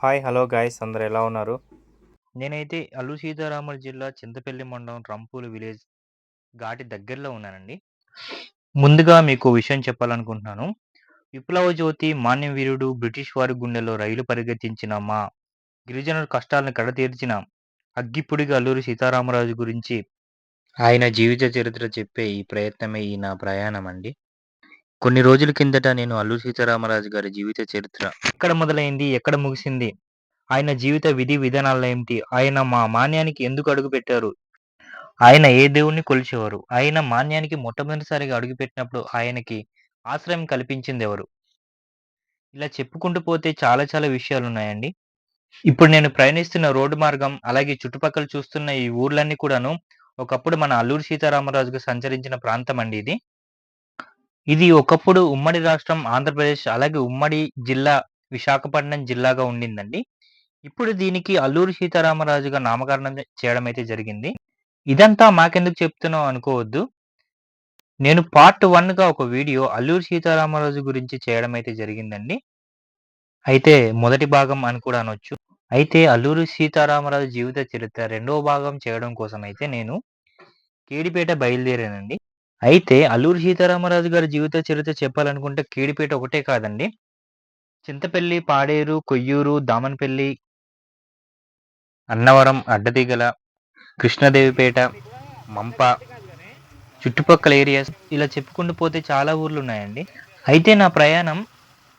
Hi hello guys అందరు ఎలా ఉన్నారు? నేనైతే అల్లు సీతారాముల జిల్లా చింతపల్లి మండలం రంపూలు విలేజ్ ఘాటి దగ్గరలో ఉన్నానండి. ముందుగా మీకు విషయం చెప్పాలనుకుంటున్నాను. విప్లవ జ్యోతి మాన్య వీరుడు బ్రిటిష్ వారి గుండెలో రైలు పరిగెత్తించిన మా గిరిజనుల కష్టాలను కడతీర్చిన అగ్గిపుడిగా అల్లూరి సీతారామరాజు గురించి ఆయన జీవిత చరిత్ర చెప్పే ఈ ప్రయత్నమే ఈ నా ప్రయాణం అండి. కొన్ని రోజుల కిందట నేను అల్లు సీతారామరాజు గారి జీవిత చరిత్ర ఎక్కడ మొదలైంది ఎక్కడ ముగిసింది ఆయన జీవిత విధి విధానాలు ఏమిటి ఆయన మా మాన్యానికి ఎందుకు అడుగుపెట్టారు ఆయన ఏ దేవుణ్ణి కొలిచేవారు ఆయన మాన్యానికి మొట్టమొదటిసారిగా అడుగుపెట్టినప్పుడు ఆయనకి ఆశ్రయం కల్పించింది ఎవరు? ఇలా చెప్పుకుంటూ పోతే చాలా చాలా విషయాలు ఉన్నాయండి. ఇప్పుడు నేను ప్రయాణిస్తున్న రోడ్డు మార్గం అలాగే చుట్టుపక్కల చూస్తున్న ఈ ఊర్లన్నీ కూడాను ఒకప్పుడు మన అల్లూరు సీతారామరాజుకు సంచరించిన ప్రాంతం అండి ఇది. ఇది ఒకప్పుడు ఉమ్మడి రాష్ట్రం ఆంధ్రప్రదేశ్ అలాగే ఉమ్మడి జిల్లా విశాఖపట్నం జిల్లాగా ఉండిందండి. ఇప్పుడు దీనికి అల్లూరి సీతారామరాజుగా నామకరణం చేయడం అయితే జరిగింది. ఇదంతా మాకెందుకు చెప్తున్నావు అనుకోవద్దు. నేను పార్ట్ వన్గా ఒక వీడియో అల్లూరి సీతారామరాజు గురించి చేయడం అయితే జరిగిందండి. అయితే మొదటి భాగం అని కూడా అనొచ్చు. అయితే అల్లూరి సీతారామరాజు జీవిత చరిత్ర రెండవ భాగం చేయడం కోసం అయితే నేను కేడిపేట బయలుదేరానండి. అయితే అల్లూరి సీతారామరాజు గారి జీవిత చరిత్ర చెప్పాలనుకుంటే కేడిపేట ఒకటే కాదండి. చింతపల్లి పాడేరు కొయ్యూరు దామనపల్లి అన్నవరం అడ్డదిగల కృష్ణదేవిపేట మంప చుట్టుపక్కల ఏరియాస్ ఇలా చెప్పుకుంటూ పోతే చాలా ఊర్లు ఉన్నాయండి. అయితే నా ప్రయాణం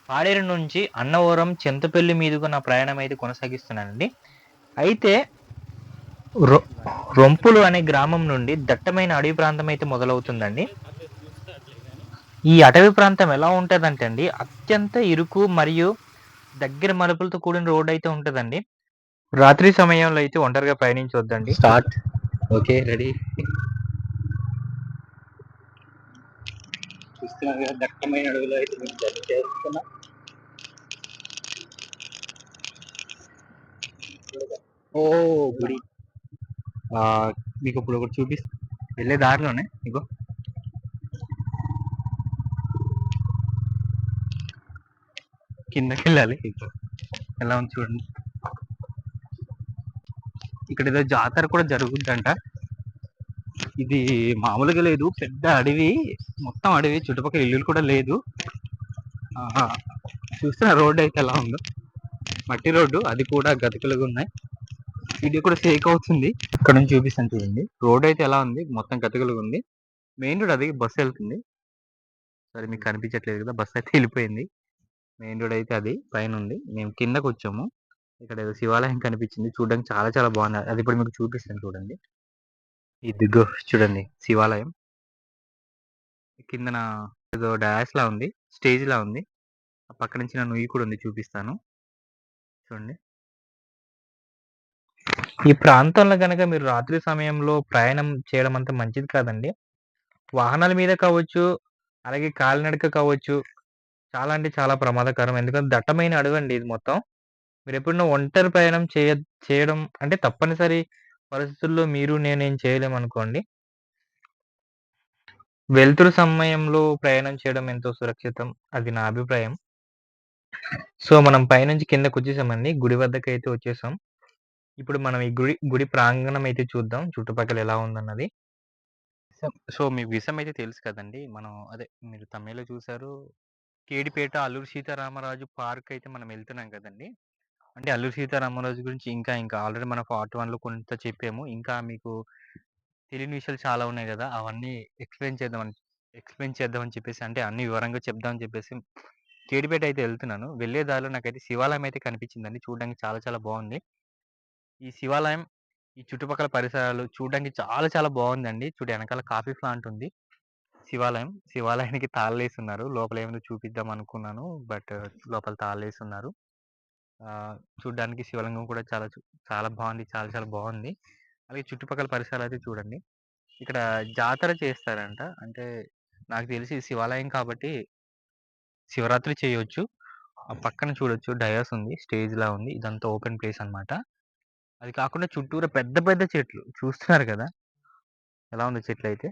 పాడేరు నుంచి అన్నవరం చింతపల్లి మీదుగా నా ప్రయాణం అయితే కొనసాగిస్తున్నానండి. అయితే రొంపులు అనే గ్రామం నుండి దట్టమైన అడవి ప్రాంతం అయితే మొదలవుతుందండి. ఈ అటవీ ప్రాంతం ఎలా ఉంటుందంటే అండి అత్యంత ఇరుకు మరియు దగ్గర మలుపులతో కూడిన రోడ్ అయితే ఉంటుందండి. రాత్రి సమయంలో అయితే ఒంటరిగా ప్రయాణించవద్దండి స్టార్ట్. Okay ready. చూస్తున్నారు దట్టమైన అడవిలో అయితే మేము జర్నీ చేస్తున్నాం ఓ గుడి. మీకు ఇప్పుడు ఒకటి చూపిస్తా. వెళ్ళే దారిలోనే ఇగో. కిందకి వెళ్ళాలి ఎలా ఉంది చూడండి. ఇక్కడ ఏదో జాతర కూడా జరుగుద్దంట. ఇది మామూలుగా లేదు. పెద్ద అడవి. మొత్తం అడవి. చుట్టుపక్కల ఇల్లులు కూడా లేదు. ఆహా. చూస్తున్న రోడ్డు అయితే ఎలా ఉందో. మట్టి రోడ్డు. అది కూడా గతుకులుగా ఉన్నాయి. ఇది కూడా షేక్ అవుతుంది. ఇక్కడ నుంచి చూపిస్తాను చూడండి. రోడ్ అయితే ఎలా ఉంది? మొత్తం గతుకులుగా ఉంది. మెయిన్ రోడ్ అది బస్సు వెళ్తుంది. సరే మీకు కనిపించట్లేదు కదా? బస్సు అయితే వెళ్ళిపోయింది. మెయిన్ రోడ్ అయితే అది పైన ఉంది. మేము కిందకు వచ్చాము. ఇక్కడ ఏదో శివాలయం కనిపించింది. చూడడానికి చాలా చాలా బాగుంది. అది ఇప్పుడు మీకు చూపిస్తాను చూడండి. ఇదిగో చూడండి శివాలయం. కిందన ఏదో డాష్ లా ఉంది. స్టేజ్ లా ఉంది. ఆ పక్క నుంచి నా నుయ్యి కూడా ఉంది చూపిస్తాను. చూడండి. ఈ ప్రాంతంలో గనక మీరు రాత్రి సమయంలో ప్రయాణం చేయడం అంత మంచిది కాదండి. వాహనాల మీద కావచ్చు అలాగే కాలినడక కావచ్చు చాలా అంటే చాలా ప్రమాదకరం. ఎందుకంటే దట్టమైన అడవి అండి ఇది మొత్తం. మీరు ఎప్పుడైనా ఒంటరి ప్రయాణం చేయ చేయడం అంటే తప్పనిసరి పరిస్థితుల్లో మీరు నేను ఏం చేయలేము అనుకోండి. వెలుతురు సమయంలో ప్రయాణం చేయడం ఎంతో సురక్షితం. అది నా అభిప్రాయం. సో మనం పైనుంచి కిందకు వచ్చేసామండి. గుడి వద్దకైతే వచ్చేసాం. ఇప్పుడు మనం ఈ గుడి గుడి ప్రాంగణం అయితే చూద్దాం. చుట్టుపక్కల ఎలా ఉందన్నది. సో మీకు విషయం అయితే తెలుసు కదండి. మనం అదే మీరు తమిళలో చూసారు. కేడిపేట అల్లూరి సీతారామరాజు పార్క్ అయితే మనం వెళ్తున్నాం కదండి. అంటే అల్లూరి సీతారామరాజు గురించి ఇంకా ఇంకా ఆల్రెడీ మన పార్ట్ వన్లో కొంత చెప్పాము. ఇంకా మీకు తెలియని విషయాలు చాలా ఉన్నాయి కదా. అవన్నీ ఎక్స్ప్లెయిన్ చేద్దామని ఎక్స్ప్లెయిన్ చేద్దామని చెప్పేసి అంటే అన్ని వివరంగా చెప్దామని చెప్పేసి కేడిపేట అయితే వెళ్తున్నాను. వెళ్ళే దారిలో నాకైతే శివాలయం అయితే కనిపించిందండి. చూడడానికి చాలా చాలా బాగుంది. ఈ శివాలయం ఈ చుట్టుపక్కల పరిసరాలు చూడడానికి చాలా చాలా బాగుందండి. చూడు వెనకాల కాఫీ ప్లాంట్ ఉంది. శివాలయం. శివాలయానికి తాళలేసి ఉన్నారు లోపల ఏమైనా చూపిద్దాం అనుకున్నాను. బట్ లోపల తాళలేసి ఉన్నారు ఆ, చూడ్డానికి శివలింగం కూడా చాలా చూ- చాలా బాగుంది. చాలా చాలా బాగుంది. అలాగే చుట్టుపక్కల పరిసరాలు అయితే చూడండి. ఇక్కడ జాతర చేస్తారంట. అంటే నాకు తెలిసి శివాలయం కాబట్టి శివరాత్రి చేయొచ్చు. ఆ పక్కన చూడొచ్చు. డయాస్ ఉంది. స్టేజ్ లా ఉంది. ఇదంతా ఓపెన్ ప్లేస్ అన్నమాట. అది కాకుండా చుట్టూరా పెద్ద పెద్ద చెట్లు చూస్తున్నారు కదా! ఎలా ఉంది చెట్లు అయితే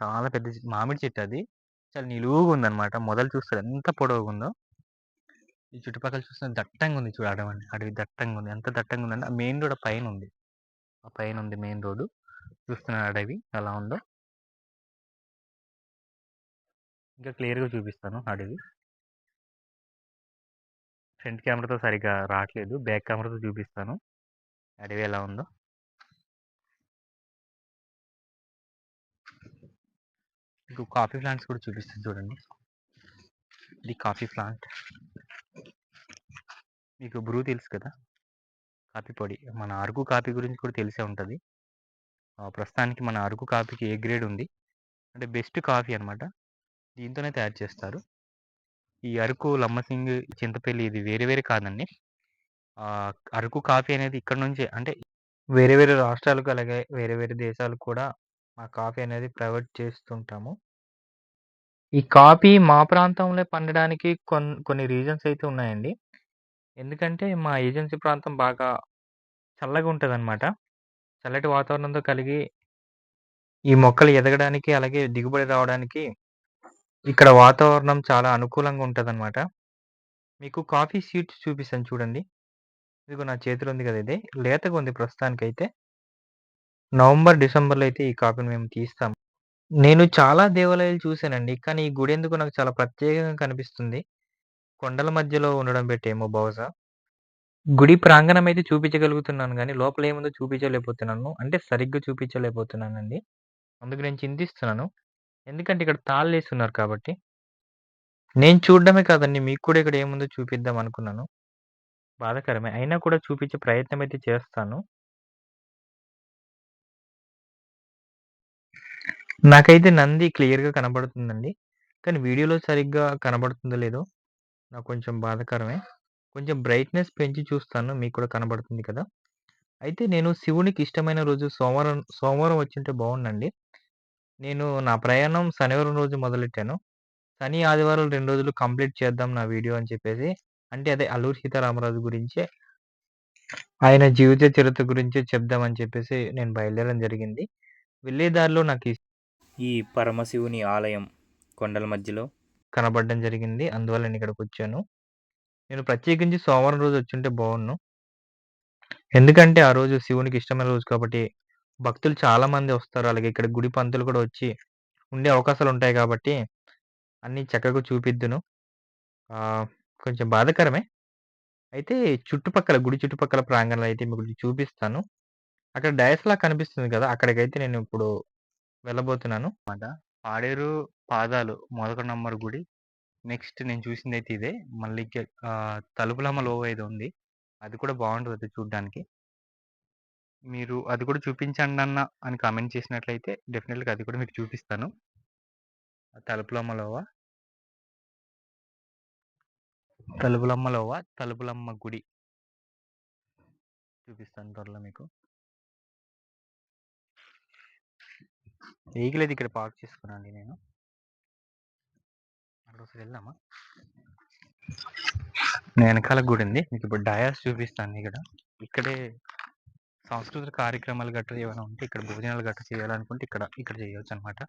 చాలా పెద్ద మామిడి చెట్టు అది. చాలా నిలువుగా ఉందన్నమాట. మొదలు చూస్తారు ఎంత పొడవుగా ఉందో ఈ చుట్టుపక్కల చూస్తే దట్టంగా ఉంది చూడు అడవండి అడవి దట్టంగా ఉంది. ఎంత దట్టంగా ఉందంటే ఆ మెయిన్ రోడ్ పైన ఉంది. ఆ పైన ఉంది మెయిన్ రోడ్డు. చూస్తున్నాను అడవి ఎలా ఉందో. ఇంకా క్లియర్గా చూపిస్తాను అడవి. ఫ్రంట్ కెమెరాతో సరిగ్గా రావట్లేదు. బ్యాక్ కెమెరాతో చూపిస్తాను. అడవి ఎలా ఉందో? మీకు కాఫీ ప్లాంట్స్ కూడా చూపిస్తుంది చూడండి. ఇది కాఫీ ప్లాంట్. మీకు బ్రూ తెలుసు కదా? కాఫీ పొడి. మన అరకు కాఫీ గురించి కూడా తెలిసే ఉంటుంది. ప్రస్తుతానికి మన అరకు కాఫీకి ఏ గ్రేడ్ ఉంది? అంటే బెస్ట్ కాఫీ అనమాట దీంతోనే తయారు చేస్తారు. ఈ అరకు లమ్మసింగ్ చింతపల్లి ఇది వేరే వేరే కాదండి. అరకు కాఫీ అనేది ఇక్కడ నుంచి అంటే వేరే వేరే రాష్ట్రాలకు అలాగే వేరే వేరే దేశాలకు కూడా మా కాఫీ అనేది ప్రొవైడ్ చేస్తుంటాము. ఈ కాఫీ మా ప్రాంతంలో పండడానికి కొన్ కొన్ని రీజన్స్ అయితే ఉన్నాయండి. ఎందుకంటే మా ఏజెన్సీ ప్రాంతం బాగా చల్లగా ఉంటదనమాట చల్లటి వాతావరణంతో కలిగి ఈ మొక్కలు ఎదగడానికి అలాగే దిగుబడి రావడానికి ఇక్కడ వాతావరణం చాలా అనుకూలంగా ఉంటదనమాట మీకు కాఫీ సీడ్స్ చూపిస్తాను చూడండి. ఇదిగో నా చేతిలో ఉంది కదా ఇది. లేతగా ఉంది ప్రస్తుతానికైతే. నవంబర్ డిసెంబర్లో అయితే ఈ కాఫీని మేము తీస్తాం. నేను చాలా దేవాలయాలు చూశానండి. కానీ ఈ గుడి ఎందుకు నాకు చాలా ప్రత్యేకంగా కనిపిస్తుంది. కొండల మధ్యలో ఉండడం పెట్టేమో బహుశా. గుడి ప్రాంగణం అయితే చూపించగలుగుతున్నాను కానీ లోపల ఏముందో చూపించలేకపోతున్నాను. అంటే సరిగ్గా చూపించలేకపోతున్నానండి. అందుకు నేను చింతిస్తున్నాను. ఎందుకంటే ఇక్కడ తాళ్ళు వేస్తున్నారు కాబట్టి. నేను చూడడమే కాదండి మీకు కూడా ఇక్కడ ఏముందో చూపిద్దాం అనుకున్నాను. బాధాకరమే అయినా కూడా చూపించే ప్రయత్నం అయితే చేస్తాను నాకైతే నంది క్లియర్‌గా కనబడుతుందండి. కానీ వీడియోలో సరిగ్గా కనబడుతుందో లేదో నాకు కొంచెం బాధాకరమే. కొంచెం బ్రైట్‌నెస్ పెంచి చూస్తాను. మీకు కూడా కనబడుతుంది కదా! అయితే నేను శివునికి ఇష్టమైన రోజు సోమవారం సోమవారం వచ్చుంటే బావుండండి. నేను నా ప్రయాణం శనివారం రోజు మొదలెట్టాను. శని, ఆదివారం 2 రోజులు కంప్లీట్ చేద్దాం నా వీడియో అని చెప్పేసి అంటే అదే 'అల్లూరి సీతారామరాజు' గురించే ఆయన జీవిత చరిత్ర గురించే చెప్దామని చెప్పేసి నేను బయలుదేరడం జరిగింది. వెళ్ళే దారిలో నాకు ఈ పరమశివుని ఆలయం కొండల మధ్యలో కనపడడం జరిగింది. అందువల్ల నేను ఇక్కడికొచ్చాను. నేను ప్రత్యేకించి సోమవారం రోజు వచ్చుంటే బావున్ను. ఎందుకంటే ఆ రోజు శివునికి ఇష్టమైన రోజు కాబట్టి భక్తులు చాలా మంది వస్తారు. అలాగే ఇక్కడ గుడి పంతులు కూడా వచ్చి ఉండే అవకాశాలుంటాయి కాబట్టి అన్నీ చక్కగా చూపిద్దును. ఆహ్, కొంచెం బాధాకరమే. అయితే చుట్టుపక్కల గుడి చుట్టుపక్కల ప్రాంగణంలో అయితే మీకు చూపిస్తాను. అక్కడ డయాస్‌లా కనిపిస్తుంది కదా! అక్కడికైతే నేను ఇప్పుడు వెళ్ళబోతున్నాను. మాట పాడేరు పాదాలు మొదటి నంబర్ గుడి. నెక్స్ట్ నేను చూసిందైతే ఇదే. మళ్ళీ ఆహ్, తలుపులమ్మ లోవ ఏదో ఉంది. అది కూడా బావుంటది చూడ్డానికి. మీరు అది కూడా చూపించండన్న అని కామెంట్ చేసినట్లయితే డెఫినెట్‌గా అది కూడా మీకు చూపిస్తాను. తలుపులమ్మ లోవ. తలుపులమ్మలోవ తలుపులమ్మ గుడి. చూపిస్తాను త్వరలో మీకు. వెహికల్ అయితే ఇక్కడ పార్క్ చేసుకున్నాను నేను. అక్కడొకసారి వెళ్దామా? వెనకాల గుడి ఉంది. మీకు ఇప్పుడు డయాస్ చూపిస్తాను ఇక్కడ. ఇక్కడే సాంస్కృతిక కార్యక్రమాలు గట్రా ఏమైనా ఉంటే ఇక్కడ భోజనాలు గట్రా చేయాలనుకుంటే ఇక్కడ ఇక్కడ చేయవచ్చు అనమాట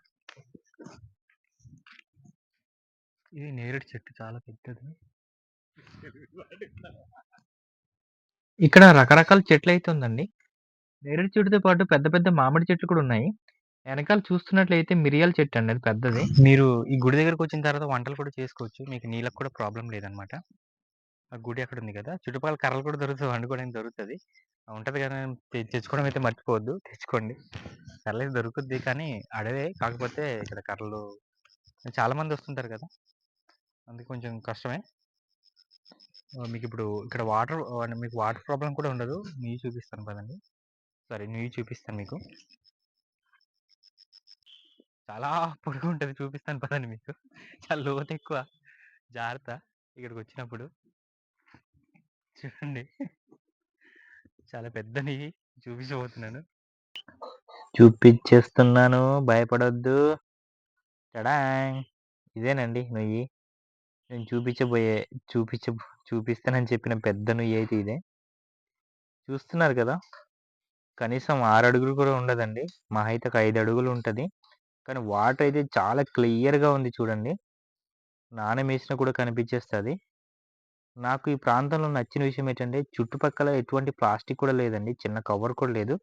ఇది నేరేడు చెట్టు చాలా పెద్దది. ఇక్కడ రకరకాల చెట్లయితే ఉందండి. నేరేడు చెట్టుతో పాటు పెద్ద పెద్ద మామిడి చెట్లు కూడా ఉన్నాయి. వెనకాల చూస్తున్నట్లయితే మిరియాల చెట్టు అండి అది పెద్దది. మీరు ఈ గుడి దగ్గరకొచ్చిన తర్వాత వంటలు కూడా చేసుకోవచ్చు. మీకు నీళ్ళకి కూడా ప్రాబ్లమ్ లేదనమాట. ఆ గుడి అక్కడ ఉంది కదా! చుట్టుపక్కల కర్రలు కూడా దొరుకుతాయి. వండుకోవడానికి దొరుకుతది. ఉంటది కదా! తె తెచ్చుకోవడం అయితే మర్చిపోవద్దు. తెచ్చుకోండి. కర్రలైతే దొరుకుద్ది కానీ అడవే. కాకపోతే ఇక్కడ కర్రలు చాలామంది వస్తుంటారు కదా! అందుకు కొంచెం కష్టమే. మీకు మీకిప్పుడు ఇక్కడ వాటర్ ఆహ్, మీకు వాటర్ ప్రాబ్లమ్ కూడా ఉండదు. నీళ్ళు చూపిస్తాను పదండి. సరే నీళ్ళు చూపిస్తాను మీకు. చాలా పొడుగుంటది చూపిస్తాను పదండి మీకు. చాలా లోతెక్కువ. జాగ్రత్త ఇక్కడికొచ్చినప్పుడు. చూడండి. చాలా పెద్ద చూపించబోతున్నాను. చూపిచ్చేస్తున్నాను. భయపడొద్దు. టడాంగ్! ఇదేనండి నుయ్యి. నేను చూపించబోయే చూపించ చూపిస్తానని చెప్పిన పెద్ద నుయ్యి అయితే ఇదే. చూస్తున్నారు కదా! కనీసం ఆరు అడుగులు కూడా ఉండదండి. మా అయితే ఒక ఐదు అడుగులు ఉంటుంది కానీ వాటర్ అయితే చాలా క్లియర్‌గా ఉంది చూడండి. నానమేసిన కూడా కనిపించేస్తుంది నాకు ఈ ప్రాంతంలో నచ్చిన విషయం ఏంటంటే చుట్టుపక్కల ఎటువంటి ప్లాస్టిక్ కూడా లేదండి. చిన్న కవర్ కూడా లేదు.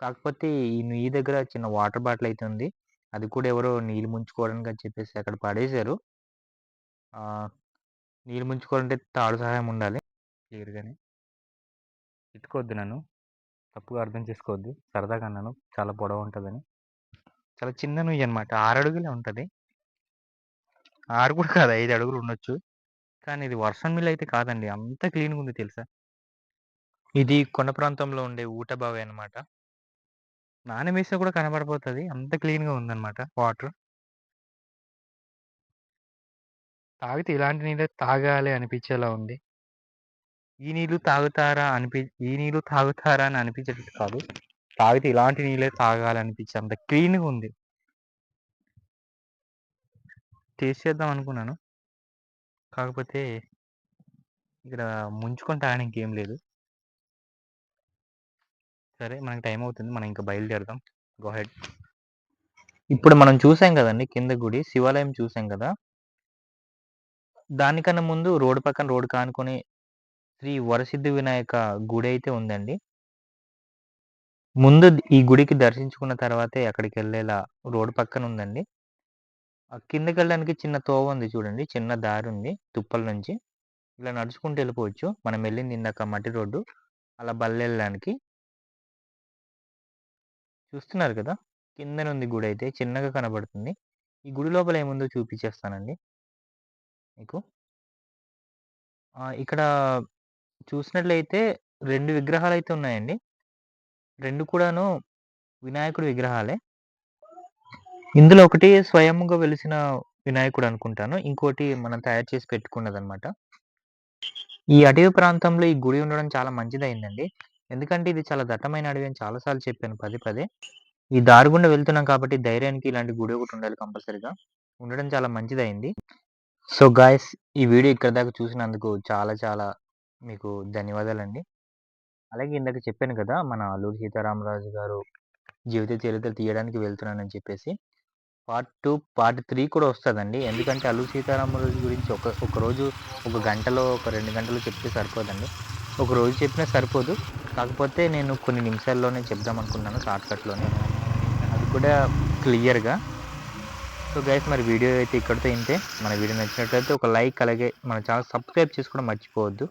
కాకపోతే ఈ నుయ్యి దగ్గర చిన్న వాటర్ బాటిల్ అయితే ఉంది. అది కూడా ఎవరో నీళ్ళు ముంచుకోవడానికి అని చెప్పేసి అక్కడ పడేశారు. నీళ్ళు ముంచుకోవాలంటే తాడు సహాయం ఉండాలి. క్లియర్‌గానే. తిట్టుకోవద్దు నన్ను. తప్పుగా అర్థం చేసుకోవద్దు. సరదాగా అన్నాను. చాలా పొడవు ఉంటుందని చాలా చిన్న నుయ్యి అనమాట ఆరు అడుగులే ఉంటుంది ఆరు కూడా కాదు ఐదు అడుగులు ఉండొచ్చు. కానీ ఇది వర్షం మిల్ అయితే కాదండి. అంత క్లీన్‌గా ఉంది తెలుసా? ఇది కొండ ప్రాంతంలో ఉండే ఊట బావి అనమాట స్నానం కూడా కనబడిపోతుంది అంత క్లీన్‌గా ఉందన్నమాట వాటర్. తాగితే ఇలాంటి నీళ్ళే తాగాలి అనిపించేలా ఉంది. ఈ నీళ్ళు తాగుతారా అనిపి ఈ నీళ్ళు తాగుతారా అని అనిపించేటట్టు కాదు. తాగితే ఇలాంటి నీళ్ళే తాగాలనిపించే అంత క్లీన్‌గా ఉంది. టేస్ట్ చేద్దాం అనుకున్నాను. కాకపోతే ఇక్కడ ముంచుకొని తాగడానికి ఏం లేదు. సరే మనకి టైం అవుతుంది. మనం ఇంకా బయలుదేరదాం. Go head. ఇప్పుడు మనం చూసాం కదండీ కింద గుడి. శివాలయం చూసాం కదా! దానికన్నా ముందు రోడ్ పక్కన రోడ్ కానుకొని శ్రీ వరసిద్ధి వినాయక గుడి అయితే ఉందండి. ముందు ఈ గుడికి దర్శించుకున్న తర్వాతే అక్కడికెళ్ళేలా రోడ్డు పక్కన ఉందండి. ఆ కిందకెళ్ళడానికి చిన్న తోవ ఉంది చూడండి. చిన్న దారి ఉంది తుప్పల నుంచి. ఇలా నడుచుకుంటూ వెళ్ళిపోవచ్చు. మనం వెళ్ళింది ఇందాక మట్టి రోడ్డు. అలా బళ్ళెళ్ళడానికి. చూస్తున్నారు కదా! కిందన ఉంది గుడి అయితే చిన్నగా కనబడుతుంది. ఈ గుడి లోపల ఏముందో చూపించేస్తానండి. మీకు. ఆ! ఇక్కడ చూసినట్లయితే 2 విగ్రహాలైతే ఉన్నాయండి. 2 కూడాను వినాయకుడి విగ్రహాలే. ఇందులో ఒకటి స్వయంగా వెలిసిన వినాయకుడు అనుకుంటాను. ఇంకోటి మనం తయారు చేసి పెట్టుకున్నదనమాట. ఈ అటవీ ప్రాంతంలో ఈ గుడి ఉండడం చాలా మంచిదయిందండి. ఎందుకంటే ఇది చాలా దట్టమైన అడవి అని చాలా సార్లు చెప్పాను పదే పదే. ఈ దారి గుండా వెళ్తున్నాం కాబట్టి ధైర్యానికి ఇలాంటి గుడి ఒకటి ఉండాలి కంపల్సరీగా. ఉండడం చాలా మంచిదయింది. సో గాయస్ ఈ వీడియో ఇక్కడ దాకా చూసినందుకు చాలా చాలా మీకు ధన్యవాదాలండి. అలాగే ఇందాక చెప్పాను కదా! మన అల్లూరి సీతారామరాజు గారు జీవిత చరిత్రలు తీయడానికి వెళ్తున్నానని చెప్పేసి. పార్ట్ టూ పార్ట్ త్రీ కూడా వస్తుందండి ఎందుకంటే అల్లూరి సీతారామరాజు గురించి ఒక ఒకరోజు ఒక గంటలో, ఒక రెండు గంటలో చెప్తే సరిపోదండి. ఒక రోజు చెప్పినా సరిపోదు. కాకపోతే నేను కొన్ని నిమిషాల్లోనే చెప్దాం అనుకున్నాను షార్ట్‌కట్‌లోనే. అది కూడా క్లియర్‌గా. సో గైస్ మరి వీడియో అయితే ఇక్కడితో ఇంతే. మన వీడియో నచ్చినట్లయితే ఒక లైక్ అలాగే మన ఛానల్ సబ్స్క్రైబ్ చేసుకోవడం మర్చిపోవద్దు.